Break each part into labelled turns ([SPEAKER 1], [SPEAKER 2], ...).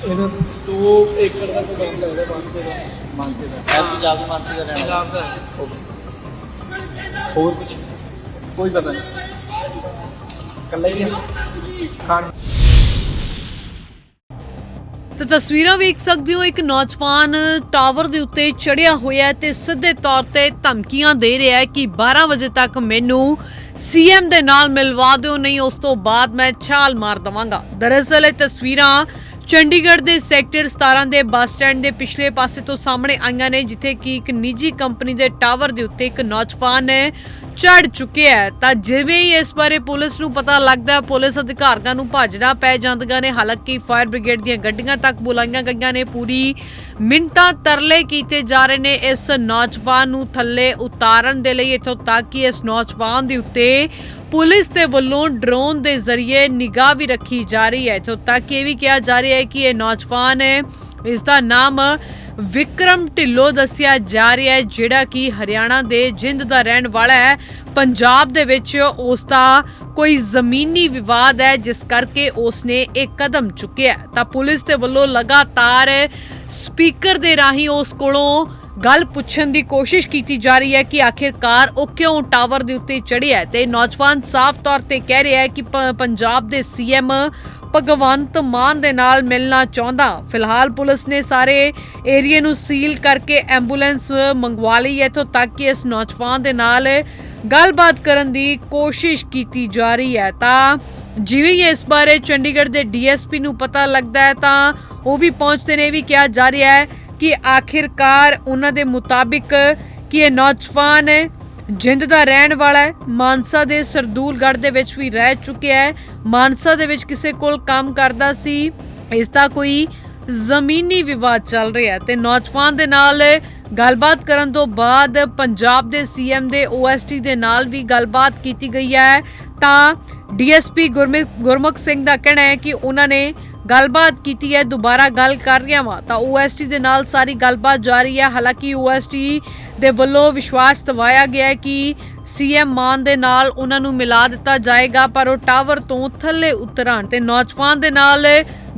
[SPEAKER 1] ਇਹਨਾਂ 2 ਏਕੜ ਦਾ ਕੋਈ ਕੰਮ ਲੱਗਦਾ ਮਾਨਸੇ ਦਾ
[SPEAKER 2] ਮਾਨਸੇ ਦਾ ਇਹ ਪੰਜਾਬ ਦੇ ਮਾਨਸੇ ਦਾ ਰਹਿਣਾ
[SPEAKER 1] ਪੰਜਾਬ ਦਾ
[SPEAKER 2] ਹੋਰ ਕੁਝ ਕੋਈ ਪਤਾ ਨਹੀਂ ਕੱਲਾ ਹੀ ਆ ਖਾਣ
[SPEAKER 3] ਤਾਂ ਤਸਵੀਰਾਂ ਵੇਖ ਸਕਦੇ ਹੋ, ਇੱਕ ਨੌਜਵਾਨ ਟਾਵਰ ਦੇ ਉੱਤੇ ਚੜਿਆ ਹੋਇਆ ਹੈ ਤੇ ਸਿੱਧੇ ਤੌਰ ਤੇ ਧਮਕੀਆਂ ਦੇ ਰਿਹਾ ਹੈ ਕਿ 12 ਵਜੇ ਤੱਕ ਮੈਨੂੰ ਸੀਐਮ ਦੇ ਨਾਲ ਮਿਲਵਾ ਦਿਓ, ਨਹੀਂ ਉਸ ਤੋਂ ਬਾਅਦ ਮੈਂ ਛਾਲ ਮਾਰ ਦਵਾਂਗਾ। ਦਰਅਸਲ ਇਹ ਤਸਵੀਰਾਂ ਚੰਡੀਗੜ੍ਹ ਦੇ ਸੈਕਟਰ 17 ਦੇ ਬੱਸ ਸਟੈਂਡ ਦੇ ਪਿਛਲੇ ਪਾਸੇ ਤੋਂ ਸਾਹਮਣੇ ਆਈਆਂ ਨੇ, ਜਿੱਥੇ ਕਿ ਇੱਕ ਨਿੱਜੀ ਕੰਪਨੀ ਦੇ ਟਾਵਰ ਦੇ ਉੱਤੇ ਇੱਕ ਨੌਜਵਾਨ ਚੜ ਚੁੱਕਿਆ ਹੈ ਤਾਂ ਜਿਵੇਂ ਹੀ ਇਸ ਬਾਰੇ ਪੁਲਿਸ ਨੂੰ ਪਤਾ ਲੱਗਦਾ ਹੈ ਪੁਲਿਸ ਅਧਿਕਾਰੀਆਂ ਨੂੰ ਭਾਜੜਾ ਪੈ ਜਾਂਦੀਆਂ ਨੇ। ਹਾਲਾਂਕਿ ਫਾਇਰ ਬ੍ਰਿਗੇਡ ਦੀਆਂ ਗੱਡੀਆਂ ਤੱਕ ਬੁਲਾਈਆਂ ਗਈਆਂ ਨੇ। ਪੂਰੀ ਮਿੰਟਾਂ ਤਰਲੇ ਕੀਤੇ ਜਾ ਰਹੇ ਨੇ ਇਸ ਨੌਜਵਾਨ ਨੂੰ ਥੱਲੇ ਉਤਾਰਨ ਦੇ ਲਈ ਇੱਥੋਂ ਤੱਕ ਕਿ ਇਸ ਨੌਜਵਾਨ ਦੇ ਉੱਤੇ ਪੁਲਿਸ ਦੇ ਵੱਲੋਂ ਡਰੋਨ ਦੇ ਜ਼ਰੀਏ ਨਿਗਾਹ ਵੀ ਰੱਖੀ ਜਾ ਰਹੀ ਹੈ। ਇੱਥੋਂ ਤੱਕ ਕਿ ਇਹ ਵੀ ਕਿਹਾ ਜਾ ਰਿਹਾ ਹੈ ਕਿ ਇਹ ਨੌਜਵਾਨ ਹੈ ਇਸ ਦਾ ਨਾਮ ਵਿਕਰਮ ਢਿੱਲੋਂ ਦੱਸਿਆ ਜਾ ਰਿਹਾ ਹੈ, ਜਿਹੜਾ ਕਿ ਹਰਿਆਣਾ ਦੇ ਜਿੰਦ ਦਾ ਰਹਿਣ ਵਾਲਾ ਹੈ। ਪੰਜਾਬ ਦੇ ਵਿੱਚ ਉਸ ਦਾ ਕੋਈ ਜ਼ਮੀਨੀ ਵਿਵਾਦ ਹੈ, ਜਿਸ ਕਰਕੇ ਉਸ ਨੇ ਇਹ ਕਦਮ ਚੁੱਕਿਆ ਤਾਂ ਪੁਲਿਸ ਦੇ ਵੱਲੋਂ ਲਗਾਤਾਰ ਸਪੀਕਰ ਦੇ ਰਾਹੀਂ ਉਸ ਕੋਲੋਂ ਗੱਲ ਪੁੱਛਣ ਦੀ ਕੋਸ਼ਿਸ਼ ਕੀਤੀ ਜਾ ਰਹੀ ਹੈ ਕਿ ਆਖਿਰਕਾਰ ਉਹ ਕਿਉਂ ਟਾਵਰ ਦੇ ਉੱਤੇ ਚੜ੍ਹਿਆ ਹੈ। ਤੇ ਨੌਜਵਾਨ ਸਾਫ਼ ਤੌਰ ਤੇ ਕਹਿ ਰਿਹਾ ਹੈ ਕਿ ਪ- ਪੰਜਾਬ ਦੇ ਸੀਐਮ ਭਗਵੰਤ ਮਾਨ ਦੇ ਨਾਲ ਮਿਲਣਾ ਚਾਹੁੰਦਾ। ਫਿਲਹਾਲ ਪੁਲਿਸ ਨੇ ਸਾਰੇ ਏਰੀਏ ਨੂੰ ਸੀਲ ਕਰਕੇ ਐਂਬੂਲੈਂਸ ਮੰਗਵਾ ਲਈ ਹੈ। ਇੱਥੋਂ ਤੱਕ ਕਿ ਇਸ ਨੌਜਵਾਨ ਦੇ ਨਾਲ ਗੱਲਬਾਤ ਕਰਨ ਦੀ ਕੋਸ਼ਿਸ਼ ਕੀਤੀ ਜਾ ਰਹੀ ਹੈ। ਤਾਂ ਜਿਵੇਂ ਹੀ ਇਸ ਬਾਰੇ ਚੰਡੀਗੜ੍ਹ ਦੇ ਡੀਐਸਪੀ ਨੂੰ ਪਤਾ ਲੱਗਦਾ ਹੈ, ਤਾਂ ਉਹ ਵੀ ਪਹੁੰਚਦੇ ਨੇ। ਇਹ ਵੀ ਕਿਹਾ ਜਾ ਰਿਹਾ ਹੈ ਕਿ ਆਖਿਰਕਾਰ ਉਹਨਾਂ ਦੇ ਮੁਤਾਬਿਕ ਕਿ ਇਹ ਨੌਜਵਾਨ ਜਿੰਦ ਦਾ ਰਹਿਣ ਵਾਲਾ ਹੈ। ਮਾਨਸਾ ਦੇ ਸਰਦੂਲਗੜ੍ਹ ਦੇ ਵਿੱਚ ਵੀ ਰਹਿ ਚੁੱਕਿਆ ਹੈ। ਮਾਨਸਾ ਦੇ ਵਿੱਚ ਕਿਸੇ ਕੋਲ ਕੰਮ ਕਰਦਾ ਸੀ, ਇਸ ਦਾ ਕੋਈ ਜ਼ਮੀਨੀ ਵਿਵਾਦ ਚੱਲ ਰਿਹਾ ਹੈ ਤੇ ਨੌਜਵਾਨ ਦੇ ਨਾਲ ਗੱਲਬਾਤ ਕਰਨ ਤੋਂ ਬਾਅਦ ਪੰਜਾਬ ਦੇ ਸੀਐਮ ਦੇ ਓਐਸਟੀ ਦੇ ਨਾਲ ਵੀ ਗੱਲਬਾਤ ਕੀਤੀ ਗਈ ਹੈ। ਤਾਂ ਡੀਐਸਪੀ ਗੁਰਮੁਖ ਸਿੰਘ ਦਾ ਕਹਿਣਾ ਹੈ ਕਿ ਉਹਨਾਂ ਨੇ ਗੱਲਬਾਤ ਕੀਤੀ ਹੈ, ਦੁਬਾਰਾ ਗੱਲ ਕਰ ਰਿਹਾ ਵਾਂ। ਤਾਂ ਓਐਸਟੀ ਦੇ ਨਾਲ ਸਾਰੀ ਗੱਲਬਾਤ ਜਾਰੀ ਹੈ। ਹਾਲਾਂਕਿ ਓਐਸਟੀ ਦੇ ਵੱਲੋਂ ਵਿਸ਼ਵਾਸ ਦਿਵਾਇਆ ਗਿਆ ਹੈ ਕਿ ਸੀਐਮ ਮਾਨ ਦੇ ਨਾਲ ਉਹਨਾਂ ਨੂੰ ਮਿਲਾ ਦਿੱਤਾ ਜਾਏਗਾ, ਪਰ ਉਹ ਟਾਵਰ ਤੋਂ ਥੱਲੇ ਉਤਰਨ ਤੇ ਨੌਜਵਾਨ ਦੇ ਨਾਲ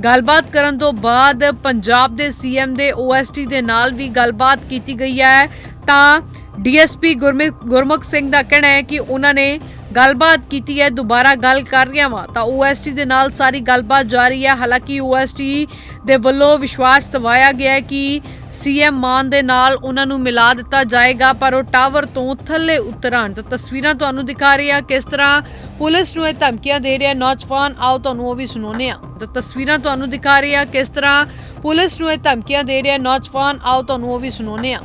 [SPEAKER 3] ਗੱਲਬਾਤ ਕਰਨ ਤੋਂ ਬਾਅਦ ਪੰਜਾਬ ਦੇ ਸੀਐਮ ਦੇ ਓਐਸਟੀ ਦੇ ਨਾਲ ਵੀ ਗੱਲਬਾਤ ਕੀਤੀ ਗਈ ਹੈ। ਤਾਂ ਡੀਐਸਪੀ ਗੁਰਮੁਖ ਸਿੰਘ ਦਾ ਕਹਿਣਾ ਹੈ ਕਿ ਉਹਨਾਂ ਨੇ ਗੱਲਬਾਤ ਕੀਤੀ ਹੈ, ਦੁਬਾਰਾ ਗੱਲ ਕਰ ਰਿਹਾ ਵਾਂ। ਤਾਂ ਓਐਸਟੀ ਦੇ ਨਾਲ ਸਾਰੀ ਗੱਲਬਾਤ ਜਾਰੀ ਹੈ। ਹਾਲਾਂਕਿ ਓਐਸਟੀ ਦੇ ਵੱਲੋਂ ਵਿਸ਼ਵਾਸ ਦਿਵਾਇਆ ਗਿਆ ਹੈ ਕਿ ਸੀਐਮ ਮਾਨ ਦੇ ਨਾਲ ਉਹਨਾਂ ਨੂੰ ਮਿਲਾ ਦਿੱਤਾ ਜਾਏਗਾ, ਪਰ ਉਹ ਟਾਵਰ ਤੋਂ ਥੱਲੇ ਉਤਰਨ। ਤਾਂ ਤਸਵੀਰਾਂ ਤੁਹਾਨੂੰ ਦਿਖਾ ਰਹੀ ਆ ਕਿਸ ਤਰ੍ਹਾਂ ਪੁਲਿਸ ਨੂੰ ਇਹ ਧਮਕੀਆਂ ਦੇ ਰਿਹਾ ਨੌਜਵਾਨ, ਆਓ ਤੁਹਾਨੂੰ ਉਹ ਵੀ ਸੁਣਾਉਂਦੇ ਆ ਤਾਂ ਤਸਵੀਰਾਂ ਤੁਹਾਨੂੰ ਦਿਖਾ ਰਹੀ ਆ ਕਿਸ ਤਰ੍ਹਾਂ ਪੁਲਿਸ ਨੂੰ ਇਹ ਧਮਕੀਆਂ ਦੇ ਰਿਹਾ ਨੌਜਵਾਨ, ਆਓ ਤੁਹਾਨੂੰ ਉਹ ਵੀ ਸੁਣਾਉਂਦੇ ਆ